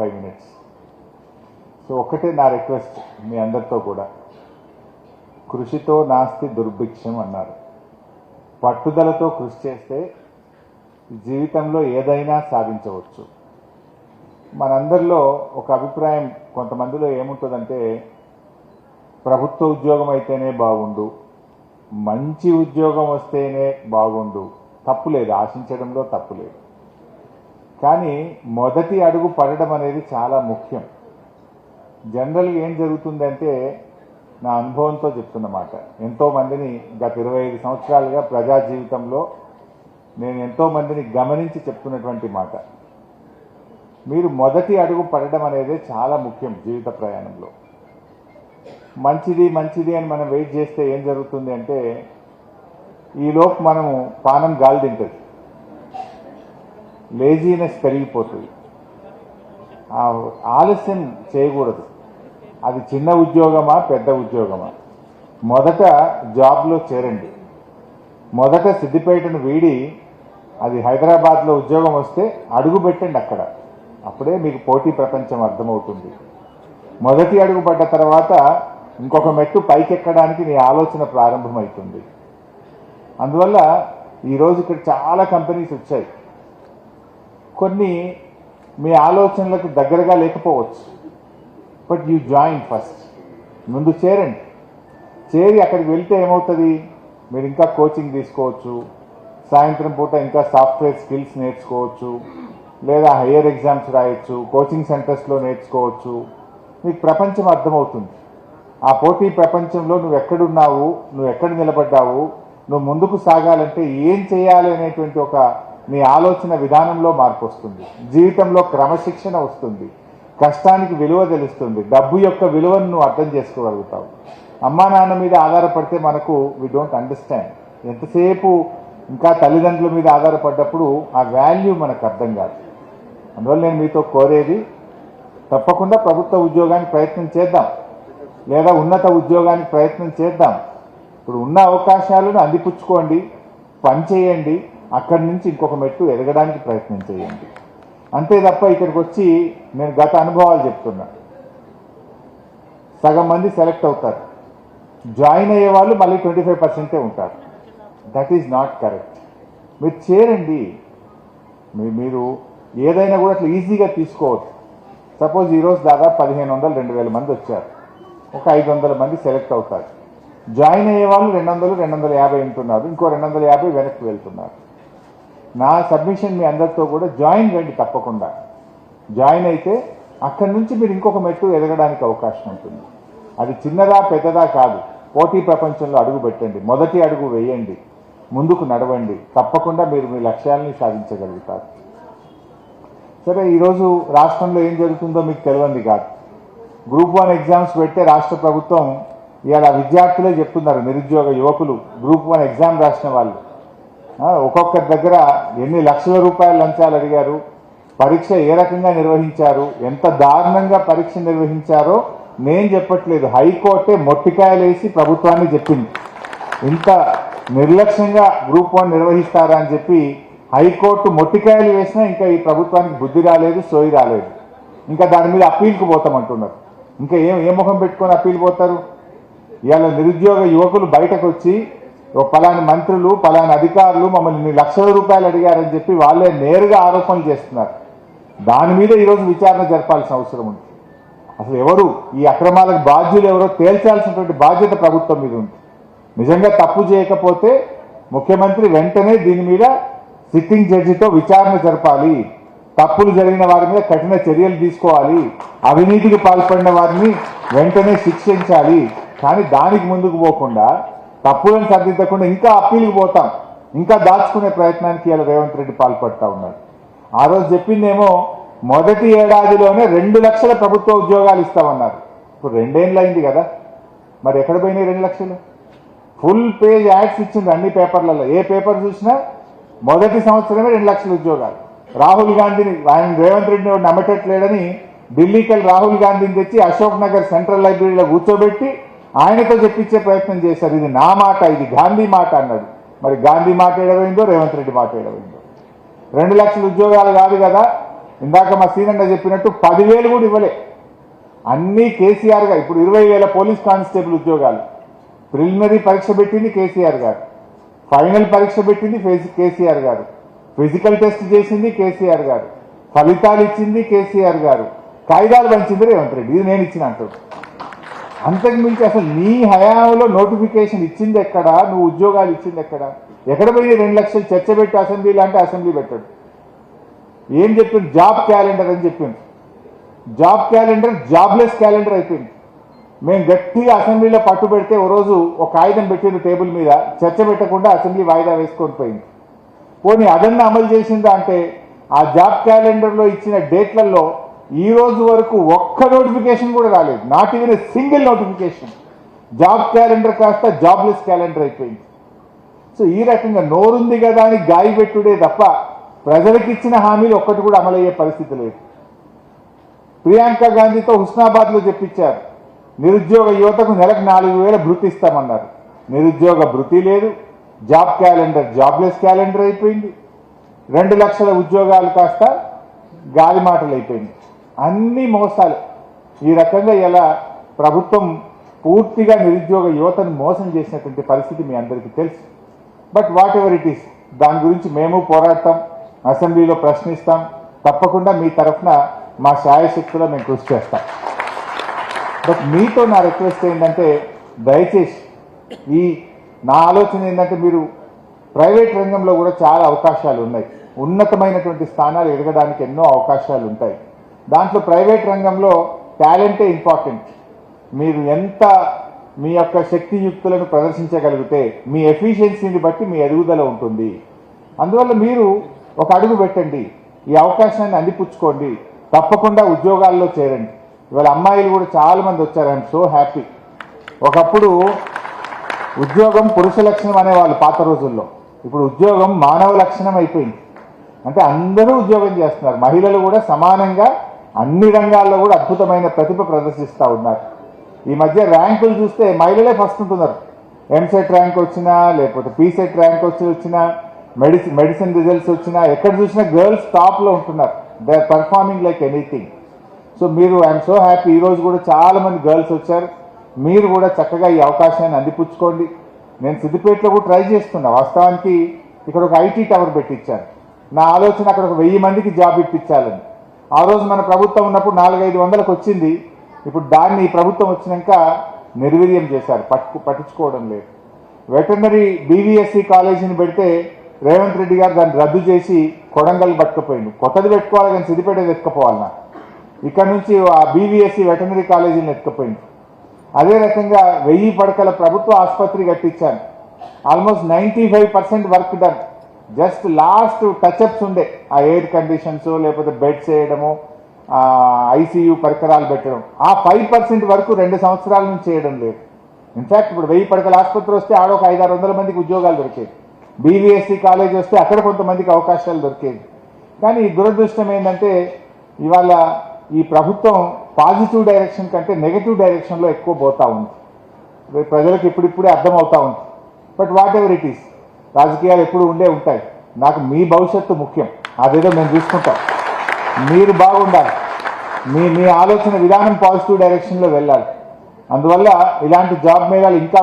Five minutes so ఒకటే నా request మీ అందరితో కూడా. కృషితో నాస్తి దుర్భిక్షం అన్నారు. పట్టుదలతో కృషి చేస్తే జీవితంలో ఏదైనా సాధించవచ్చు. మనందరిలో ఒక అభిప్రాయం కొంతమందిలో ఏముంటుందంటే ప్రభుత్వ ఉద్యోగం అయితేనే బాగుండు మంచి ఉద్యోగం వస్తేనే బాగుండు. తప్పు లేదు ఆశించడంలో తప్పు లేదు. కానీ మొదటి అడుగు పడడం అనేది చాలా ముఖ్యం. జనరల్గా ఏం జరుగుతుందంటే నా అనుభవంతో చెప్తున్నమాట. ఎంతోమందిని గత ఇరవై ఐదు సంవత్సరాలుగా ప్రజా జీవితంలో నేను ఎంతో మందిని గమనించి చెప్తున్నటువంటి మాట. మీరు మొదటి అడుగు పడడం అనేది చాలా ముఖ్యం జీవిత ప్రయాణంలో. మంచిది మంచిది అని మనం వెయిట్ చేస్తే ఏం జరుగుతుంది అంటే ఈలోపు మనము పానం గాలి తింటుంది. లేజీనెస్ పెరిగిపోతుంది. ఆ ఆలస్యం చేయకూడదు. అది చిన్న ఉద్యోగమా పెద్ద ఉద్యోగమా? మొదట జాబ్లో చేరండి. మొదట సిద్దిపేటను వీడి అది హైదరాబాద్లో ఉద్యోగం వస్తే అడుగు పెట్టండి అక్కడ. అప్పుడే మీకు పోటీ ప్రపంచం అర్థమవుతుంది. మొదటి అడుగు పడ్డ తర్వాత ఇంకొక మెట్టు పైకెక్కడానికి నీ ఆలోచన ప్రారంభమవుతుంది. అందువల్ల ఈరోజు ఇక్కడ చాలా కంపెనీస్ వచ్చాయి. కొన్ని మీ ఆలోచనలకు దగ్గరగా లేకపోవచ్చు. But you join first. ముందు చేరండి. చేరి అక్కడికి వెళ్తే ఏమవుతుంది? మీరు ఇంకా కోచింగ్ తీసుకోవచ్చు. సాయంత్రం పూట ఇంకా సాఫ్ట్వేర్ స్కిల్స్ నేర్చుకోవచ్చు. లేదా హయ్యర్ ఎగ్జామ్స్ రాయొచ్చు. కోచింగ్ సెంటర్స్లో నేర్చుకోవచ్చు. మీకు ప్రపంచం అర్థమవుతుంది. ఆ పోటీ ప్రపంచంలో నువ్వు ఎక్కడున్నావు? నువ్వు ఎక్కడ నిలబడ్డావు? నువ్వు ముందుకు సాగాలంటే ఏం చేయాలి అనేటువంటి ఒక మీ ఆలోచన విధానంలో మార్పు వస్తుంది. జీవితంలో క్రమశిక్షణ వస్తుంది. కష్టానికి విలువ తెలుస్తుంది. డబ్బు యొక్క విలువను నువ్వు అర్థం చేసుకోగలుగుతావు. అమ్మా నాన్న మీద ఆధారపడితే మనకు వి డోంట్ అండర్స్టాండ్ ఎంతసేపు ఇంకా తల్లిదండ్రుల మీద ఆధారపడ్డప్పుడు ఆ వాల్యూ మనకు అర్థం కాదు. అందువల్ల నేను మీతో కోరేది తప్పకుండా ప్రభుత్వ ఉద్యోగానికి ప్రయత్నం చేద్దాం. లేదా ఉన్నత ఉద్యోగానికి ప్రయత్నం చేద్దాం. ఇప్పుడు ఉన్న అవకాశాలను అందిపుచ్చుకోండి పని చేయండి అక్కడి నుంచి ఇంకొక మెట్టు ఎదగడానికి ప్రయత్నం చేయండి. అంతే తప్ప ఇక్కడికి వచ్చి నేను గత అనుభవాలు చెప్తున్నా. సగం మంది సెలెక్ట్ అవుతారు. జాయిన్ అయ్యే వాళ్ళు మళ్ళీ ట్వంటీ ఫైవ్ పర్సెంటే ఉంటారు. దట్ ఈజ్ నాట్ కరెక్ట్ మీరు చేరండి. మీరు ఏదైనా కూడా అట్లా ఈజీగా తీసుకోవచ్చు. సపోజ్ ఈరోజు దాదాపు పదిహేను వందలు రెండు వేల మంది వచ్చారు. ఒక ఐదు వందల మంది సెలెక్ట్ అవుతారు. జాయిన్ అయ్యే వాళ్ళు రెండు వందలు రెండు వందల యాభై ఉంటున్నారు ఇంకో రెండు వందల యాభై వెనక్కి వెళ్తున్నారు. నా సబ్మిషన్ మీ అందరితో కూడా జాయిన్ రండి తప్పకుండా. జాయిన్ అయితే అక్కడి నుంచి మీరు ఇంకొక మెట్టు ఎదగడానికి అవకాశం ఉంటుంది. అది చిన్నదా పెద్దదా కాదు. పోటీ ప్రపంచంలో అడుగు పెట్టండి. మొదటి అడుగు వేయండి. ముందుకు నడవండి. తప్పకుండా మీరు మీ లక్ష్యాలని సాధించగలుగుతారు. సరే ఈరోజు రాష్ట్రంలో ఏం జరుగుతుందో మీకు తెలియంది కాదు. గ్రూప్ వన్ ఎగ్జామ్స్ పెట్టే రాష్ట్ర ప్రభుత్వం ఇవాళ విద్యార్థులే చెప్తున్నారు నిరుద్యోగ యువకులు. గ్రూప్ వన్ ఎగ్జామ్ రాసిన వాళ్ళు. ఒక్కొక్కరి దగ్గర ఎన్ని లక్షల రూపాయల లంచాలు అడిగారు పరీక్ష ఏ రకంగా నిర్వహించారు ఎంత దారుణంగా పరీక్ష నిర్వహించారో నేను చెప్పట్లేదు. హైకోర్టే మొట్టికాయలు వేసి ప్రభుత్వాన్ని చెప్పింది. ఇంత నిర్లక్ష్యంగా గ్రూప్ వన్ నిర్వహిస్తారా అని చెప్పి హైకోర్టు మొట్టికాయలు వేసినా ఇంకా ఈ ప్రభుత్వానికి బుద్ధి రాలేదు సోయి రాలేదు. ఇంకా దాని మీద అప్పీల్కి పోతామంటున్నారు. ఇంకా ఏం ఏ ముఖం పెట్టుకొని అప్పీల్ పోతారు? ఇవాళ నిరుద్యోగ యువకులు బయటకు వచ్చి పలాని మంత్రులు పలాని అధికారులు మమ్మల్ని లక్షల రూపాయలు అడిగారని చెప్పి వాళ్ళే నేరుగా ఆరోపణలు చేస్తున్నారు. దాని మీద ఈరోజు విచారణ జరపాల్సిన అవసరం ఉంది. అసలు ఎవరు? ఈ అక్రమాలకు బాధ్యులు ఎవరో తేల్చాల్సినటువంటి బాధ్యత ప్రభుత్వం మీద ఉంది. నిజంగా తప్పు చేయకపోతే ముఖ్యమంత్రి వెంటనే దీని మీద సిట్టింగ్ జడ్జితో విచారణ జరపాలి. తప్పులు జరిగిన వారి మీద కఠిన చర్యలు తీసుకోవాలి. అవినీతికి పాల్పడిన వారిని వెంటనే శిక్షించాలి. కానీ దానికి ముందుకు పోకుండా తప్పులను సరిదిద్దకుండా ఇంకా అప్పీల్కి పోతాం. ఇంకా దాచుకునే ప్రయత్నానికి ఇలా రేవంత్ రెడ్డి పాల్పడతా ఉన్నాడు. ఆ రోజు చెప్పిందేమో మొదటి ఏడాదిలోనే రెండు లక్షల ప్రభుత్వ ఉద్యోగాలు ఇస్తామన్నారు. ఇప్పుడు రెండేళ్ళు అయింది కదా. మరి ఎక్కడ పోయినాయి రెండు లక్షలు? ఫుల్ పేజ్ యాడ్స్ ఇచ్చింది అన్ని పేపర్లలో. ఏ పేపర్ చూసినా మొదటి సంవత్సరమే రెండు లక్షల ఉద్యోగాలు. రాహుల్ గాంధీని ఆయన రేవంత్ రెడ్డిని నమ్మటట్లేడని ఢిల్లీకి వెళ్ళి రాహుల్ గాంధీని తెచ్చి అశోక్ నగర్ సెంట్రల్ లైబ్రరీలో కూర్చోబెట్టి ఆయనతో చెప్పించే ప్రయత్నం చేశారు. ఇది నా మాట ఇది గాంధీ మాట అన్నాడు. మరి గాంధీ మాట ఏడవైందో రేవంత్ రెడ్డి మాట ఏడవైందో? రెండు లక్షల ఉద్యోగాలు కాదు కదా. ఇందాక మా సీనన్న చెప్పినట్టు పదివేలు కూడా ఇవ్వలే. అన్నీ కేసీఆర్ గారు ఇప్పుడు ఇరవై వేల పోలీస్ కానిస్టేబుల్ ఉద్యోగాలు. ప్రిలిమినరీ పరీక్ష పెట్టింది కేసీఆర్ గారు. ఫైనల్ పరీక్ష పెట్టింది కేసీఆర్ గారు. ఫిజికల్ టెస్ట్ చేసింది కేసీఆర్ గారు. ఫలితాలు ఇచ్చింది కేసీఆర్ గారు. కాగితాలు పంచింది రేవంత్ రెడ్డి. ఇది నేను ఇచ్చిన అంటాడు అంతకుమించి అసలు నీ హయాంలో నోటిఫికేషన్ ఇచ్చింది ఎక్కడ? నువ్వు ఉద్యోగాలు ఇచ్చింది ఎక్కడ? ఎక్కడ పోయి రెండు లక్షలు చర్చ పెట్టి అసెంబ్లీలో అంటే అసెంబ్లీ పెట్టాడు. ఏం చెప్పింది జాబ్ క్యాలెండర్ అని చెప్పింది జాబ్ క్యాలెండర్ జాబ్లెస్ క్యాలెండర్ అయిపోయింది. మేము గట్టిగా అసెంబ్లీలో పట్టు పెడితే ఓ రోజు ఒక కాగితం పెట్టింది టేబుల్ మీద. చర్చ పెట్టకుండా అసెంబ్లీ వాయిదా వేసుకొని పోయింది. పోనీ అదన్నా అమలు చేసిందా అంటే ఆ జాబ్ క్యాలెండర్లో ఇచ్చిన డేట్లలో ఈ రోజు వరకు ఒక్క నోటిఫికేషన్ కూడా రాలేదు. Not even single notification. Job calendar కాస్త జాబ్లెస్ క్యాలెండర్ అయిపోయింది. సో ఈ రకంగా నోరుంది కదా అని గాయి పెట్టుడే తప్ప ప్రజలకు ఇచ్చిన హామీలు ఒక్కటి కూడా అమలయ్యే పరిస్థితి లేదు. ప్రియాంక గాంధీతో హుస్నాబాద్లో చెప్పించారు. నిరుద్యోగ యువతకు నెలకు నాలుగు వేల భృతి ఇస్తామన్నారు. నిరుద్యోగ భృతి లేదు. జాబ్ క్యాలెండర్ జాబ్లెస్ క్యాలెండర్ అయిపోయింది. రెండు లక్షల ఉద్యోగాలు కాస్త గాలి మాటలు అయిపోయింది అన్ని మోసాలు. ఈ రకంగా ఇలా ప్రభుత్వం పూర్తిగా నిరుద్యోగ యువతను మోసం చేసినటువంటి పరిస్థితి మీ అందరికీ తెలుసు. But whatever it is దాని గురించి మేము పోరాడతాం అసెంబ్లీలో ప్రశ్నిస్తాం తప్పకుండా మీ తరఫున మా శాయశక్తిలో మేము కృషి చేస్తాం. బట్ మీతో నా రిక్వెస్ట్ ఏంటంటే దయచేసి ఈ నా ఆలోచన ఏంటంటే మీరు ప్రైవేట్ రంగంలో కూడా చాలా అవకాశాలు ఉన్నాయి. ఉన్నతమైనటువంటి స్థానాలు ఎదగడానికి ఎన్నో అవకాశాలు ఉంటాయి. దాంట్లో ప్రైవేట్ రంగంలో టాలెంటే ఇంపార్టెంట్. మీరు ఎంత మీ యొక్క శక్తియుక్తులను ప్రదర్శించగలిగితే మీ ఎఫిషియన్సీని బట్టి మీ ఎదుగుదల ఉంటుంది. అందువల్ల మీరు ఒక అడుగు పెట్టండి. ఈ అవకాశాన్ని అందిపుచ్చుకోండి. తప్పకుండా ఉద్యోగాల్లో చేరండి. ఇవాళ అమ్మాయిలు కూడా చాలా మంది వచ్చారు. ఐఎమ్ సో హ్యాపీ ఒకప్పుడు ఉద్యోగం పురుష లక్షణం అనేవాళ్ళు పాత రోజుల్లో. ఇప్పుడు ఉద్యోగం మానవ లక్షణం అయిపోయింది. అంటే అందరూ ఉద్యోగం చేస్తున్నారు. మహిళలు కూడా సమానంగా అన్ని రంగాల్లో కూడా అద్భుతమైన ప్రతిభ ప్రదర్శిస్తూ ఉన్నారు. ఈ మధ్య ర్యాంకులు చూస్తే మహిళలే ఫస్ట్ ఉంటున్నారు. ఎంసెట్ ర్యాంక్ వచ్చినా లేకపోతే పీసెట్ ర్యాంక్ వచ్చి వచ్చినా మెడిసిన్ మెడిసిన్ రిజల్ట్స్ వచ్చినా ఎక్కడ చూసినా గర్ల్స్ టాప్లో ఉంటున్నారు. They are performing like anything so మీరు ఐఎమ్ సో హ్యాపీ ఈరోజు కూడా చాలామంది గర్ల్స్ వచ్చారు. మీరు కూడా చక్కగా ఈ అవకాశాన్ని అందిపుచ్చుకోండి. నేను సిద్దిపేటలో కూడా ట్రై చేస్తున్నా. వాస్తవానికి ఇక్కడ ఒక ఐటీ టవర్ పెట్టించాను నా ఆలోచన అక్కడ ఒక వెయ్యి మందికి జాబ్ ఇప్పించాలని. ఆ రోజు మన ప్రభుత్వం ఉన్నప్పుడు నాలుగైదు వందలకు వచ్చింది. ఇప్పుడు దాన్ని ప్రభుత్వం వచ్చినాక నిర్వీర్యం చేశారు. పట్టు పట్టించుకోవడం లేదు. వెటర్నరీ బీవీఎస్సీ కాలేజీని పెడితే రేవంత్ రెడ్డి గారు దాన్ని రద్దు చేసి కొడంగల్ పట్టుకుపోయింది కొత్తది పెట్టుకోవాలి కానీ సిద్దిపేట ఎత్తుకపోవాలి ఇక్కడ నుంచి ఆ బీవీఎస్సీ వెటర్నరీ కాలేజీని ఎత్తుకుపోయింది అదే రకంగా వెయ్యి పడకల ప్రభుత్వ ఆసుపత్రి కట్టించాను almost ninety five percent work done. Just last touchups ఉండే. ఆ ఎయిర్ కండిషన్స్ లేకపోతే బెడ్స్ వేయడము ఐసీయూ పరికరాలు పెట్టడం. ఆ ఫైవ్ పర్సెంట్ వరకు రెండు సంవత్సరాల నుంచి చేయడం లేదు. ఇన్ఫాక్ట్ ఇప్పుడు వెయ్యి పడకల ఆసుపత్రి వస్తే ఆడ ఒక ఐదారు వందల మందికి ఉద్యోగాలు దొరికేది బీవీఎస్సీ కాలేజ్ వస్తే అక్కడ కొంతమందికి అవకాశాలు దొరికేది కానీ దురదృష్టం ఏంటంటే ఇవాళ ఈ ప్రభుత్వం పాజిటివ్ డైరెక్షన్ కంటే నెగిటివ్ డైరెక్షన్లో ఎక్కువ పోతూ ఉంది. ప్రజలకు ఇప్పుడిప్పుడే అర్థమవుతూ ఉంది. But whatever it is రాజకీయాలు ఎప్పుడు ఉండే ఉంటాయి. నాకు మీ భవిష్యత్తు ముఖ్యం. అదేదో మేము చూసుకుంటాం. మీరు బాగుండాలి. మీ మీ ఆలోచన విధానం పాజిటివ్ డైరెక్షన్లో వెళ్ళాలి. అందువల్ల ఇలాంటి జాబ్ మేళాలు ఇంకా